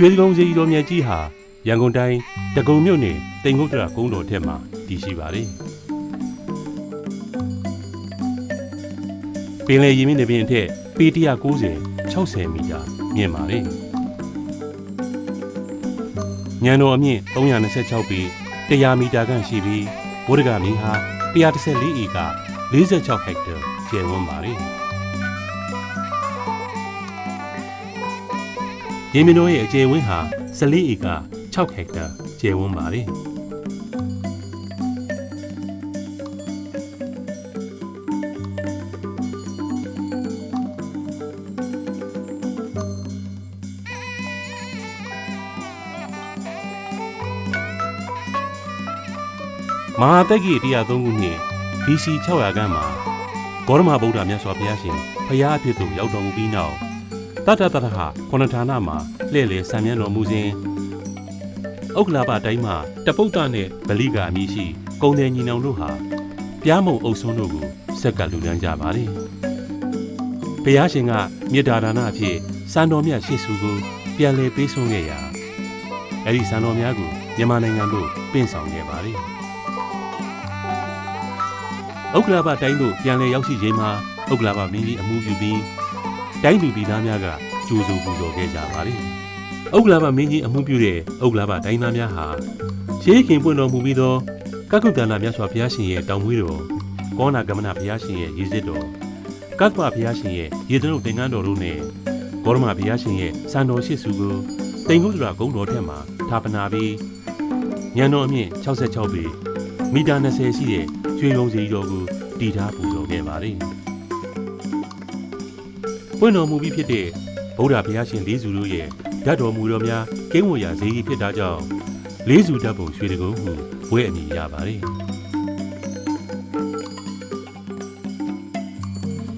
ရွှေစကုံစီတော်မြတ်ကြီးဟာရန်ကုန်တိုင်းတကုံမြို့နယ်တိန်ကုတ်တရာကုန်းတော်ထက်မှာတည်ရှိပါတယ်ပင်လယ်ရေမြင့်တဲ့ပြင်အထက်ပေ190 60မီတာမြင့်ပါတယ်ညံတော်အမြင့်326ပေ100မီတာခန့်ရှိပြီးဘုဒ္ဓဂမြေဟာ114ဧက46ဟက်တာကျယ်ဝန်းပါတယ် ရေမြင့်တော်ရဲ့အကျယ်ဝန်းဟာ14ဧက6ဟက်တာကျယ်ဝန်းပါတယ်မဟာတက္ကိ103ခုနှစ် BC 600ခန်းမှာဂေါရမဗုဒ္ဓမြတ်စွာဘုရားရှင်ဖရာအဖြစ်သို့ရောက်တော်မူပြီးနောက် တတတတဟခုနဌာနမှာလှည့်လည်ဆံမြန်းတော်မူစဉ်ဥက္ကလာပတိုင်းမှာတပုတ်တနဲ့ဗလိကအမည်ရှိကုံတယ်ညီနောင်တို့ဟာပြားမုံအုပ်ဆုံးတို့ကိုဆက်ကလူတန်းကြပါလေဘုရားရှင်ကမေတ္တာဒါနအဖြစ်စံတော်မြတ်ရှေ့စုကိုပြန်လည်ပေးဆုံးခဲ့ရာအဲ့ဒီစံတော်များကိုမြန်မာနိုင်ငံသို့ပင့်ဆောင်ခဲ့ပါလေဥက္ကလာပတိုင်းသို့ပြန်လည်ရောက်ရှိချိန်မှာဥက္ကလာပမင်းကြီးအမှုပြုပြီး တိုင်းသူပြည်သားများကကြိုးဆိုပူဇော်ခဲ့ကြပါလေ။ဥက္ကလာပမင်းကြီးအမှုပြုတဲ့ဥက္ကလာပတိုင်းသားများဟာရှေးခင်ပွင့်တော်မူပြီးသောကကုတ္တနာမြတ်စွာဘုရားရှင်ရဲ့တောင်မွေးတော်ကောနာကမနဘုရားရှင်ရဲ့ရည်စစ်တော်ကတ္တပဘုရားရှင်ရဲ့ရေသနုတ်သင်္ကန်းတော်တို့နဲ့ဂေါရမဘုရားရှင်ရဲ့စံတော်ရှိစုကိုတိန်ကုတ္တရာဂုံတော်ထက်မှာဌာပနာပြီးညံတော်အမြင့်66ပေမီတာ20ရှိတဲ့ကျွေးလုံးစီတော်ကိုတည်ထားပူဇော်ခဲ့ပါတယ်။ ပွင့်တော်မူပြီးဖြစ်တဲ့ဗုဒ္ဓဘုရားရှင်လေးစုတို့ရဲ့ဓာတ်တော်မူတော်များကင်းဝရာဇေကြီးဖြစ်တာကြောင့်လေးစုဓာတ်ပုံရွှေတကုံမှုဘွဲ့အမည်ရပါတယ်။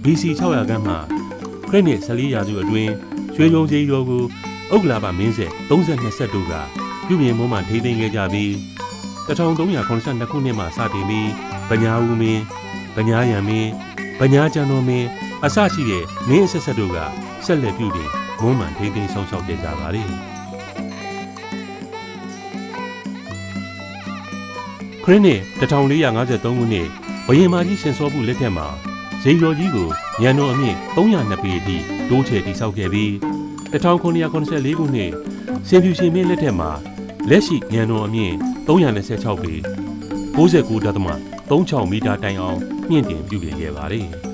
BC 600ခန်းမှာခရစ်နှစ်14ရာစုအတွင်းရွှေရုံစီတော်ကိုဥက္ကလာပမင်းဆက်32ဆက်တို့ကပြုပြင်မွမ်းမထိန်းသိမ်းခဲ့ကြပြီး1382ခုနှစ်မှာစတင်ပြီးဗညာဦးမင်းဗညာရံမင်းဗညာကျန်တော်မင်း အစရှိတဲ့မင်းအဆက်ဆက်တို့ကဆက်လက်ပြုပြီးမွမ်းမံထိန်းသိမ်းဆောင်ရှောက်ခဲ့ကြပါလေခရစ်နှစ်1453ခုနှစ်ဘယင်မာကြီးရှင်စောပုလက်ထက်မှာဇေယော်ကြီးကိုညံတော်အမြင့်302ပေအထိတိုးချဲ့တိစောက်ခဲ့ပြီး1984ခုနှစ်စင်ဖြူရှင်မင်းလက်ထက်မှာလက်ရှိညံတော်အမြင့်326ပေ69.36မီတာတိုင်အောင်မြင့်တင်ပြုပြင်ခဲ့ပါတယ်။